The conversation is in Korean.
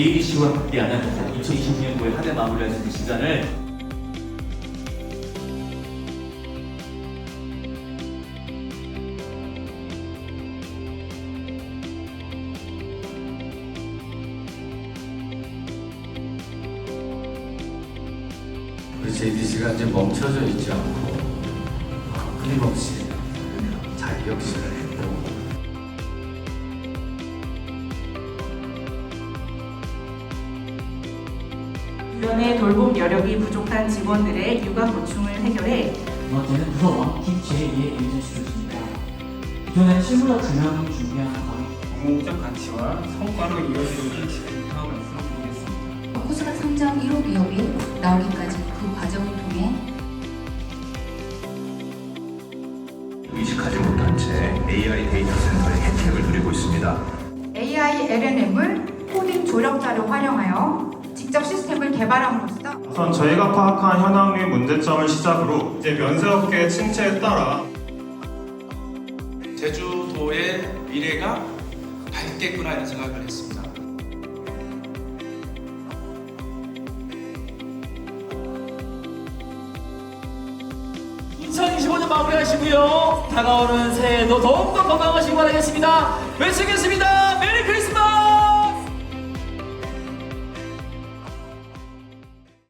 JDC와 함께하는 2026년도에 한해 마무리할 수 있는 시간을 우리 JDC가 이제 멈춰져 있지 않고 끊임없이 자기격신을 했고 주변의 돌봄 여력이 부족한 직원들의 육아 보충을 해결해 번째는 무서워 팀 제2의 에이전시로입니다. 기존에 실무자 두 명이 준비한 강의 공공적 가치와 성과로 이루어지는 지향하고 말씀드리겠습니다. 코스닥 상장 1호 기업이 나오기까지 그 과정을 통해 의식하지 못한 채 AI 데이터 센터의 혜택을 누리고 있습니다. AI LLM을 코딩 조력자로 활용하여 직접 시스템을 개발함으로써 우선 저희가 파악한 현황 및 문제점을 시작으로 이제 면세업계 침체에 따라 제주도의 미래가 밝겠구나 이런 생각을 했습니다. 이 2025년 마무리하시고요. 다가오는 새해도 더욱더 건강하시기 바라겠습니다. 외치겠습니다.